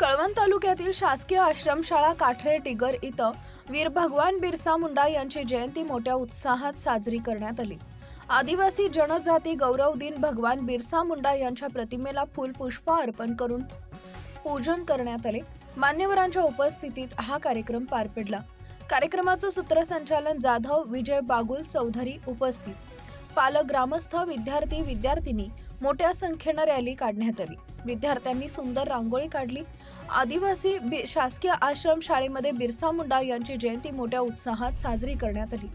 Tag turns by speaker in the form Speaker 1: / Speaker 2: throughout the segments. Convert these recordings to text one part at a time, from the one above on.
Speaker 1: कळवण तालुक्यातील शासकीय आश्रमशाळा काठळे टिगर इथं वीर भगवान बिरसा मुंडा यांची जयंती मोठ्या उत्साहात साजरी करण्यात आली. आदिवासी जनजाती गौरव दिन भगवान बिरसा मुंडा यांच्या प्रतिमेला फुलपुष्प अर्पण करून पूजन करण्यात आले. मान्यवरांच्या उपस्थितीत हा कार्यक्रम पार पडला. कार्यक्रमाचं सूत्रसंचालन जाधव विजय बागुल चौधरी उपस्थित. पालक ग्रामस्थ विद्यार्थी विद्यार्थिनी मोठ्या संख्येनं रॅली काढण्यात आली. विद्यार्थ्यांनी सुंदर रांगोळी काढली. आदिवासी बि- शासकीय आश्रम शाळेमध्ये बिरसा मुंडा यांची जयंती मोठ्या उत्साहात साजरी करण्यात आली.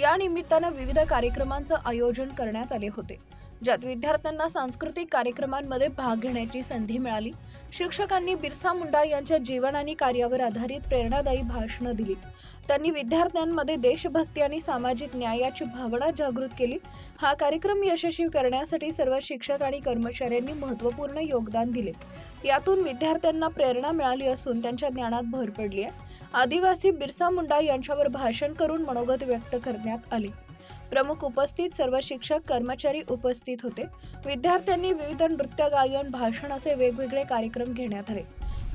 Speaker 1: या निमित्तानं विविध कार्यक्रमांचं आयोजन करण्यात आले होते. ज्यात विद्यार्थ्यांना सांस्कृतिक कार्यक्रमांमध्ये भाग घेण्याची संधी मिळाली. शिक्षकांनी बिरसा मुंडा यांच्या जीवन आणि कार्यावर आधारित प्रेरणादायी भाषणं दिली. त्यांनी विद्यार्थ्यांमध्ये देशभक्ती आणि सामाजिक न्यायाची भावना जागृत केली. हा कार्यक्रम यशस्वी करण्यासाठी सर्व शिक्षक आणि कर्मचाऱ्यांनी महत्त्वपूर्ण योगदान दिले. यातून विद्यार्थ्यांना प्रेरणा मिळाली असून त्यांच्या ज्ञानात भर पडली आहे. आदिवासी बिरसा मुंडा यांच्यावर भाषण करून मनोगत व्यक्त करण्यात आले. प्रमुख उपस्थित सर्व शिक्षक कर्मचारी उपस्थित होते. विद्यार्थ्यांनी विविध नृत्य गायन भाषण असे वेगवेगळे कार्यक्रम घेण्यात आले.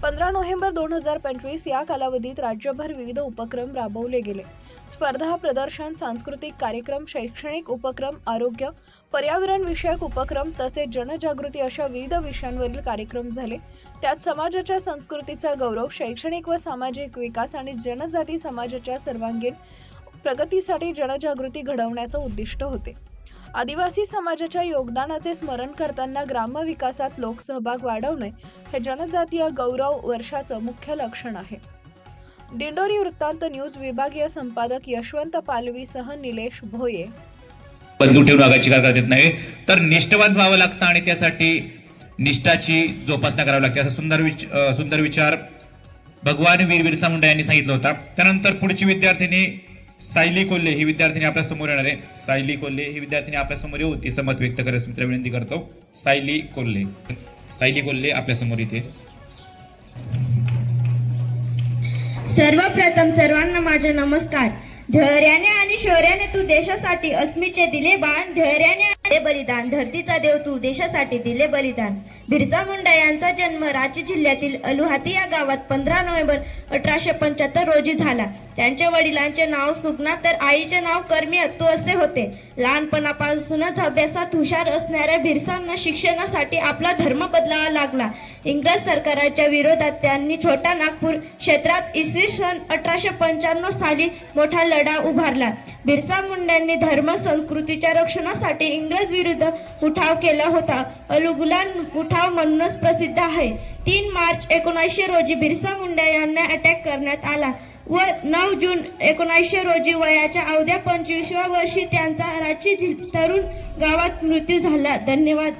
Speaker 1: पंधरा नोव्हेंबर दोन हजार पंचवीस या कालावधीत राज्यभर विविध उपक्रम राबवले गेले. स्पर्धा प्रदर्शन सांस्कृतिक कार्यक्रम शैक्षणिक उपक्रम आरोग्य पर्यावरण विषयक उपक्रम तसेच जनजागृती अशा विविध विषयांवरील कार्यक्रम झाले. त्यात समाजाच्या संस्कृतीचा गौरव शैक्षणिक व सामाजिक विकास आणि जनजाती समाजाच्या सर्वांगीण प्रगतीसाठी जनजागृती घडवण्याचं उद्दिष्ट होते. आदिवासी समाजाच्या योगदानाचे स्मरण करताना ग्रामविकासात लोकसहभाग वाढवणे हे जनजातीय गौरव वर्षाचं मुख्य लक्षण आहे. दिंडोरी वृत्तांत न्यूज विभागीय संपादक यशवंत पालवीसह निलेश भोये.
Speaker 2: बंधू ठेवून आगाची कार देत नाही. तर निष्ठवान व्हावं लागतं आणि त्यासाठी निष्ठाची जोपासना करावी लागते. असा सुंदर विच सुंदर विचार भगवान वीर बिरसा मुंडा यांनी सांगितला होता. त्यानंतर पुढची विद्यार्थिनी सायली कोल्हे ही विद्यार्थिनी आपल्यासमोर येणार आहे. सायली कोल्हे ही विद्यार्थिनी आपल्यासमोर येऊ. तिचं मत व्यक्त करायचं मित्र विनंती करतो. सायली कोल्हे. सायली कोल्हे आपल्यासमोर येते
Speaker 3: सर्वप्रथम सर्वांना माझे नमस्कार. धैर्याने आणि शौर्याने तू देशासाठी अस्मिचे दिले बाण. धैर्याने दिले बलिदान. धरतीचा देव तू देशासाठी दिले बलिदान. बिरसा मुंडा यांचा जन्म रांची जिल्ह्यातील अलुहाती या गावात पंधरा नोव्हेंबर अठराशे पंच्याहत्तर रोजी झाला. त्यांच्या वडिलांचे नाव सुगना तर आईचे नाव कर्मी अत्तू असे होते. लहानपणापासूनच अभ्यासात हुशार असणाऱ्या भिरसांना शिक्षणासाठी आपला धर्म बदलावा लागला. इंग्रज सरकाराच्या विरोधात त्यांनी छोटा नागपूर क्षेत्रात इसवी सन अठराशे पंच्याण्णव साली मोठा लढा उभारला. बिरसा मुंड्यांनी धर्म संस्कृतीच्या रक्षणासाठी इंग्रज विरुद्ध उठाव केला होता. अलुगुलान उठाव म्हणूनच प्रसिद्ध आहे. तीन मार्च एकोणीसशे रोजी बिरसा मुंडा यांना अटॅक करण्यात आला. व नऊ जून एकोणीसशे रोजी वयाच्या अवघ्या पंचवीसव्या वर्षी त्यांचा रांची तरुण गावात मृत्यू झाला. धन्यवाद.